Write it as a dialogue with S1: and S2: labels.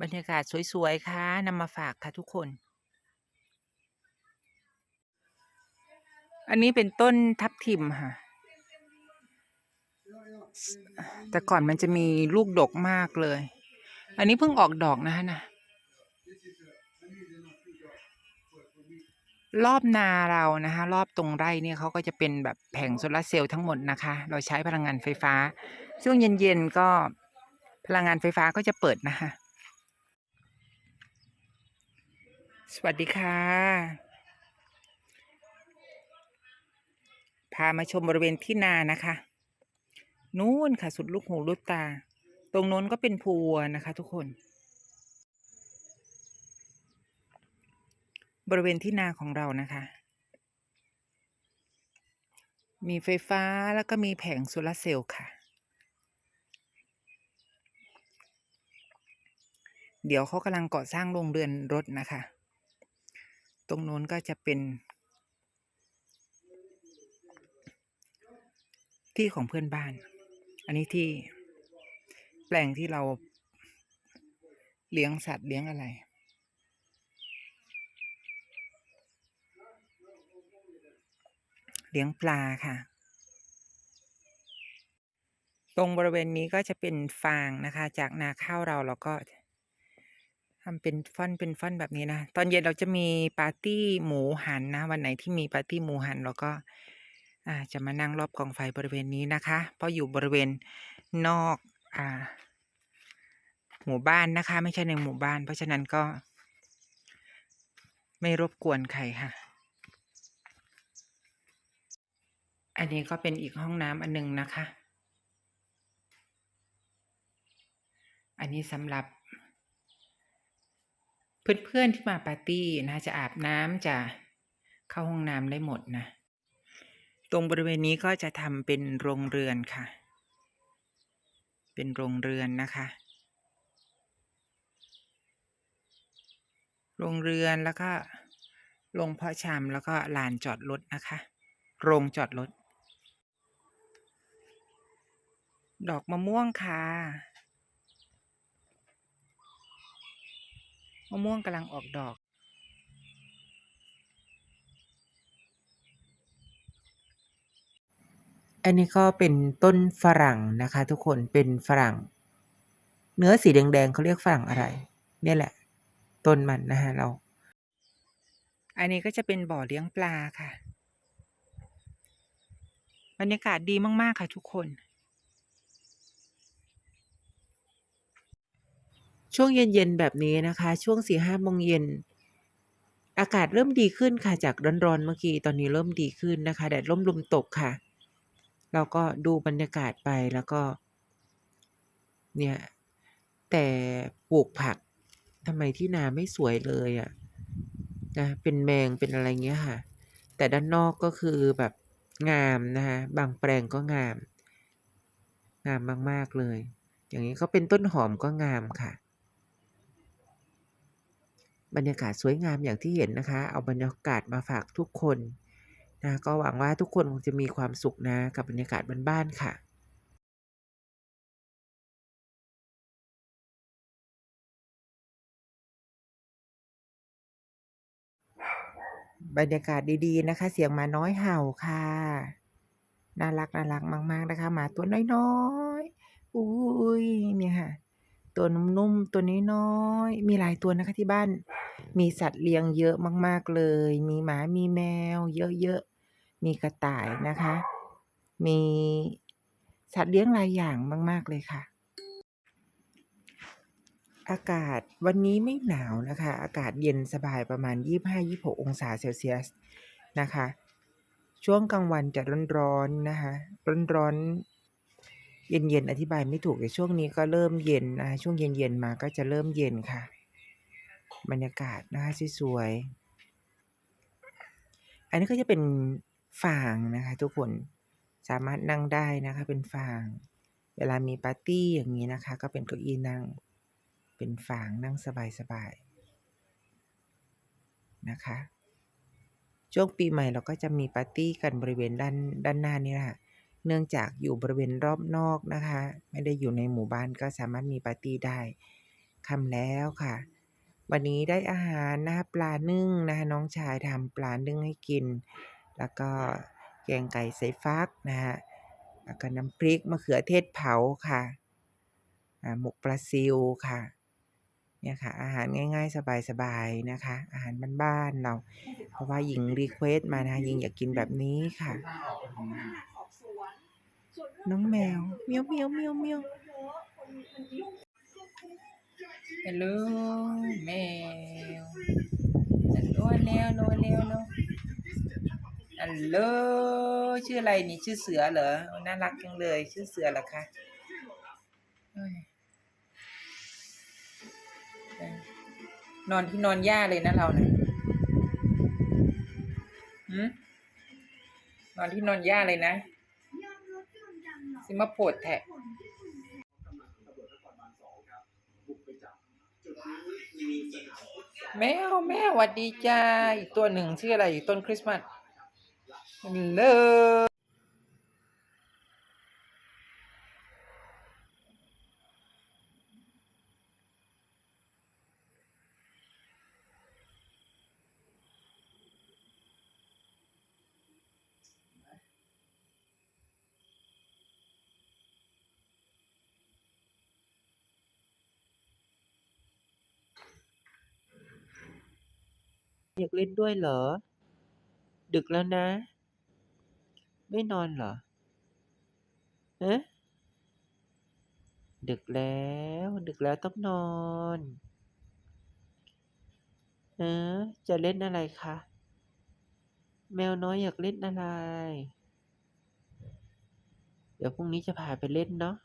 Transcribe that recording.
S1: บรรยากาศสวยๆค่ะนำมาฝากค่ะทุกคน อันนี้เป็นต้นทับทิมค่ะ แต่ก่อนมันจะมีลูกดกมากเลย อันนี้เพิ่งออกดอกนะคะนะรอบนาเรานะคะ รอบตรงไร่เนี่ยเขาก็จะเป็นแบบแผงโซลาร์เซลล์ทั้งหมดนะคะ เราใช้พลังงานไฟฟ้า ช่วงเย็นๆก็พลังงานไฟฟ้าก็จะเปิดนะคะ สวัสดีค่ะ พามาชมบริเวณที่นานะคะ นู่นค่ะสุดลูกหูลูกตา ตรงโน้นก็เป็นภูวัวนะคะทุกคน บริเวณที่นาของเรานะคะ มีไฟฟ้าแล้วก็มีแผงโซลาร์เซลล์ค่ะ เดี๋ยวเขากำลังก่อสร้างโรงเรือนรถนะคะ ตรงโน้นก็จะเป็น ที่ของเพื่อนบ้าน อันนี้ที่แปลงที่เราเลี้ยงสัตว์เลี้ยงอะไร เลี้ยงปลาค่ะ ตรงบริเวณนี้ก็จะเป็นฟางนะคะ จากนาข้าวเราเราก็ำเป็นฟ่อนเป็นฟ่อนแบบนี้นะ ตอนเย็นเราจะมีปาร์ตี้หมูหันนะ วันไหนที่มีปาร์ตี้หมูหันเราก็อ่าจะมานั่งรอบกองไฟบริเวณนี้นะคะ เพราะอยู่บริเวณนอกอ่าหมู่บ้านนะคะ ไม่ใช่ในหมู่บ้าน เพราะฉะนั้นก็ ไม่รบกวนใครค่ะ อันนี้ก็เป็นอีกห้องน้ำอันหนึงนะคะ อันนี้สำหรับ เพื่อนๆที่มาปาร์ตี้นะจะอาบน้ำจะเข้าห้องน้ำได้หมดนะ ตรงบริเวณนี้ก็จะทำเป็นโรงเรือนค่ะ เป็นโรงเรือนนะคะ โรงเรือนแล้วก็โรงเพาะชำแล้วก็ลานจอดรถนะคะ โรงจอดรถ ดอกมะม่วงค่ะ มะม่วงกำลังออกดอก อันนี้ก็เป็นต้นฝรั่งนะคะ ทุกคนเป็นฝรั่ง เนื้อสีแดงๆเขาเรียกฝรั่งอะไร เนี่ยแหละ ต้นมันนะฮะเรา อันนี้ก็จะเป็นบ่อเลี้ยงปลาค่ะบรรยากาศดีมากๆค่ะทุกคน ช่วงเย็นๆแบบนี้นะคะ ช่วงสี่ห้าโมงเย็น อากาศเริ่มดีขึ้นค่ะจากร้อนๆเมื่อกี้ตอนนี้เริ่มดีขึ้นนะคะแดดร่มลมตกค่ะเราก็ดูบรรยากาศไปแล้วก็ เนี่ย แต่ปลูกผักทำไมที่นาไม่สวยเลยอะ่ะนะเป็นแมงเป็นอะไรเงี้ยค่ะ แต่ด้านนอกก็คือแบบงามนะคะบางแปลงก็งาม งามมาก ๆ เลย อย่างนี้ก็เป็นต้นหอมก็งามค่ะ บรรยากาศสวยงามอย่างที่เห็นนะคะ เอาบรรยากาศมาฝากทุกคนนะก็หวังว่าทุกคนคงจะมีความสุขนะกับบรรยากาศบ้านๆค่ะบรรยากาศดีๆนะคะ เสียงหมาน้อยเห่าค่ะ น่ารักน่ารักมาก ๆ นะคะหมาตัวน้อยๆ อุ้ยเนี่ยค่ะ ตัวนุ่มๆ ตัวน้อยๆ มีหลายตัวนะคะที่บ้าน มีสัตว์เลี้ยงเยอะมากๆเลย มีหมา มีแมว เยอะๆ มีกระต่ายนะคะ มีสัตว์เลี้ยงหลายอย่างมาก ๆ เลยค่ะ อากาศวันนี้ไม่หนาวนะคะ อากาศเย็นสบายประมาณ 25-26 องศาเซลเซียสนะคะ ช่วงกลางวันจะร้อนๆนะคะ ร้อนๆ เย็นๆอธิบายไม่ถูกแต่ช่วงนี้ก็เริ่มเย็นนะคะช่วงเย็นๆมาก็จะเริ่มเย็นค่ะ บรรยากาศนะคะสวยๆอันนี้ก็จะเป็นฟางนะคะ ทุกคนสามารถนั่งได้นะคะ เป็นฟาง เวลามีปาร์ตี้อย่างนี้นะคะ ก็เป็นเก้าอี้นั่ง เป็นฟางนั่งสบายๆนะคะ ช่วงปีใหม่เราก็จะมีปาร์ตี้กันบริเวณด้านด้านหน้านี่แหละ เนื่องจากอยู่บริเวณรอบนอกนะคะ ไม่ได้อยู่ในหมู่บ้านก็สามารถมีปาร์ตี้ได้
S2: คำแล้วค่ะ วันนี้ได้อาหารนะคะปลานึ่งนะคะน้องชายทำปลานึ่งให้กิน แล้วก็แกงไก่ใส่ฟักนะคะแล้วก็น้ำพริกมะเขือเทศเผาค่ะหมกปลาซิวค่ะเนี่ยค่ะ อาหารง่ายๆ สบายๆนะคะ อาหารบ้านๆเรา เพราะว่าหญิงรีเควสต์มานะหญิงอยากกินแบบนี้ค่ะ น้องแมวเมียวเมียวเมียวเมียว
S1: ฮัลโหลแมวฮัลโหลเร็วเร็วเร็วเร็วฮัลโหลชื่ออะไรนี่ชื่อเสือเหรอน่ารักจังเลย ชื่อเสือเหรอคะนอนที่นอนหญ้าเลยนะเราเนะหืมนอนที่นอนหญ้าเลยนะ สิมาโปวดแทะแมวแมวหวัดดีจ้าอีกตัวหนึ่งชื่ออะไรอีกต้นคริสต์มาสเลย
S2: อยากเล่นด้วยเหรอ ดึกแล้วนะ ไม่นอนเหรอฮะดึกแล้ว ดึกแล้วต้องนอนเออจะเล่นอะไรคะ แมวน้อยอยากเล่นอะไร เดี๋ยวพรุ่งนี้จะพาไปเล่นเนาะ